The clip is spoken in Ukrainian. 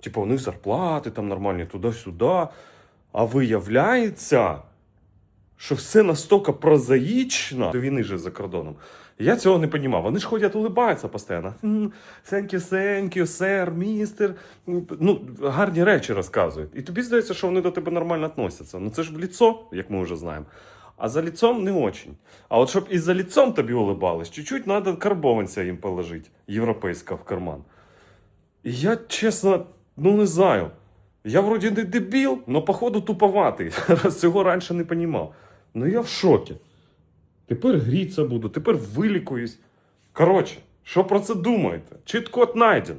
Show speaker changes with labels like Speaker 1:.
Speaker 1: Типу, у них зарплати там нормальні туди-сюди. А виявляється, що все настільки прозаїчно до війни же за кордоном. Я цього не розумів. Вони ж ходять, улибаються постійно. «М, Thank you, thank you, сер, містер. Ну, гарні речі розказують. І тобі здається, що вони до тебе нормально відносяться. Ну це ж в ліцо, як ми вже знаємо. А за лицом не очень. А от щоб і за лицом тобі улибались, чуть-чуть треба карбованця їм положити, європейського в карман. І я, чесно, ну не знаю. Я вроді не дебіл, але походу туповатий. Раз цього раніше не понімав. Ну я в шокі. Тепер гріться буду, тепер вилікуюсь. Коротше, що про це думаєте? Чіт-код найден.